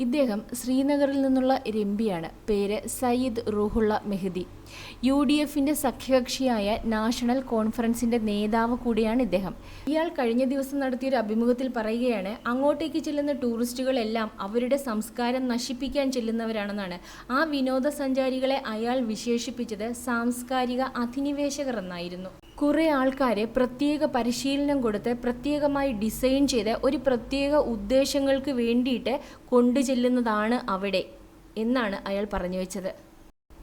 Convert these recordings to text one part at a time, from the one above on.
ഇദ്ദേഹം ശ്രീനഗറിൽ നിന്നുള്ള പിയാണ്. പേര് സയ്യിദ് റുഹുള്ള മെഹദി. യു ഡി എഫിന്റെ സഖ്യകക്ഷിയായ നാഷണൽ കോൺഫറൻസിന്റെ നേതാവ് കൂടിയാണ് ഇദ്ദേഹം. ഇയാൾ കഴിഞ്ഞ ദിവസം നടത്തിയ ഒരു അഭിമുഖത്തിൽ പറയുകയാണ് അങ്ങോട്ടേക്ക് ചെല്ലുന്ന ടൂറിസ്റ്റുകളെല്ലാം അവരുടെ സംസ്കാരം നശിപ്പിക്കാൻ ചെല്ലുന്നവരാണെന്നാണ്. ആ വിനോദസഞ്ചാരികളെ അയാൾ വിശേഷിപ്പിച്ചത് സാംസ്കാരിക അധിനിവേശകർ എന്നായിരുന്നു. കുറേ ആൾക്കാരെ പ്രത്യേക പരിശീലനം കൊടുത്ത് പ്രത്യേകമായി ഡിസൈൻ ചെയ്ത് ഒരു പ്രത്യേക ഉദ്ദേശങ്ങൾക്ക് വേണ്ടിയിട്ട് കൊണ്ടു ചെല്ലുന്നതാണ് അവിടെ എന്നാണ് അയാൾ പറഞ്ഞു വെച്ചത്.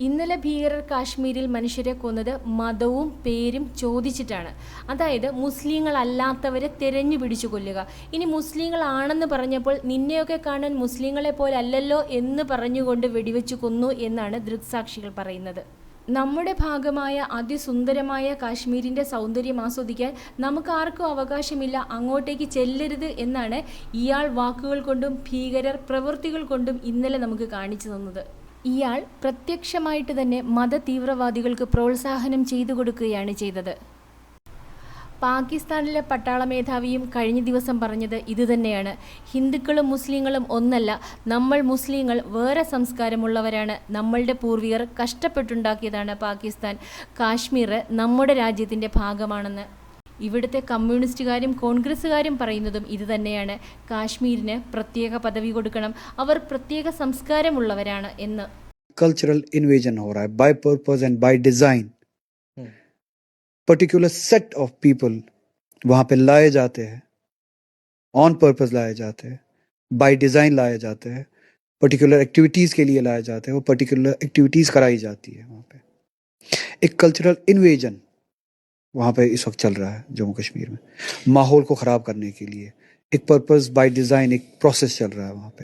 ഇന്നലെ ഭീകരർ കാശ്മീരിൽ മനുഷ്യരെ കൊന്നത് മതവും പേരും ചോദിച്ചിട്ടാണ്. അതായത് മുസ്ലിങ്ങളല്ലാത്തവരെ തിരഞ്ഞു പിടിച്ചു കൊല്ലുക. ഇനി മുസ്ലിങ്ങളാണെന്ന് പറഞ്ഞപ്പോൾ നിന്നെയൊക്കെ കാണാൻ മുസ്ലിങ്ങളെ പോലെ അല്ലല്ലോ എന്ന് പറഞ്ഞുകൊണ്ട് വെടിവെച്ചു കൊന്നു എന്നാണ് ദൃക്സാക്ഷികൾ പറയുന്നത്. നമ്മുടെ ഭാഗമായ അതിസുന്ദരമായ കാശ്മീരിന്റെ സൗന്ദര്യം ആസ്വദിക്കാൻ നമുക്ക് ആർക്കും അവകാശമില്ല. അങ്ങോട്ടേക്ക് ചെല്ലരുത് എന്നാണ് ഇയാൾ വാക്കുകൾ കൊണ്ടും ഭീകരർ പ്രവൃത്തികൾ കൊണ്ടും ഇന്നലെ നമുക്ക് കാണിച്ചു തന്നത്. ഇയാൾ പ്രത്യക്ഷമായിട്ട് തന്നെ മത തീവ്രവാദികൾക്ക് പ്രോത്സാഹനം ചെയ്തു കൊടുക്കുകയാണ് ചെയ്തത്. പാകിസ്ഥാനിലെ പട്ടാള മേധാവിയും കഴിഞ്ഞ ദിവസം പറഞ്ഞത് ഇതുതന്നെയാണ്. ഹിന്ദുക്കളും മുസ്ലിങ്ങളും ഒന്നല്ല നമ്മൾ മുസ്ലിങ്ങൾ വേറെ സംസ്കാരമുള്ളവരാണ്. നമ്മളുടെ പൂർവികർ കഷ്ടപ്പെട്ടുണ്ടാക്കിയതാണ് പാകിസ്ഥാൻ. കാശ്മീർ നമ്മുടെ രാജ്യത്തിന്റെ ഭാഗമാണെന്ന്. ഇവിടുത്തെ കമ്മ്യൂണിസ്റ്റുകാരും കോൺഗ്രസ്സുകാരും പറയുന്നതും ഇതുതന്നെയാണ്. കാശ്മീരിന് പ്രത്യേക പദവി കൊടുക്കണം. അവർ പ്രത്യേക സംസ്കാരമുള്ളവരാണ് എന്ന്. Cultural invasion by raha and by design particular set of people वहाँ पे लाए जाते हैं ऑन पर्पज लाए जाते हैं बाय डिज़ाइन लाए जाते हैं पर्टिकुलर एक्टिविटीज़ के लिए लाए जाते हैं, वो पर्टिकुलर एक्टिविटीज़ कराई जाती है वहाँ पे। एक कल्चरल इन्वेजन वहाँ पे इस वक्त चल रहा है जम्मू कश्मीर में, माहौल को खराब करने के लिए। एक पर्पज बाय डिज़ाइन एक प्रोसेस चल रहा है वहाँ पे।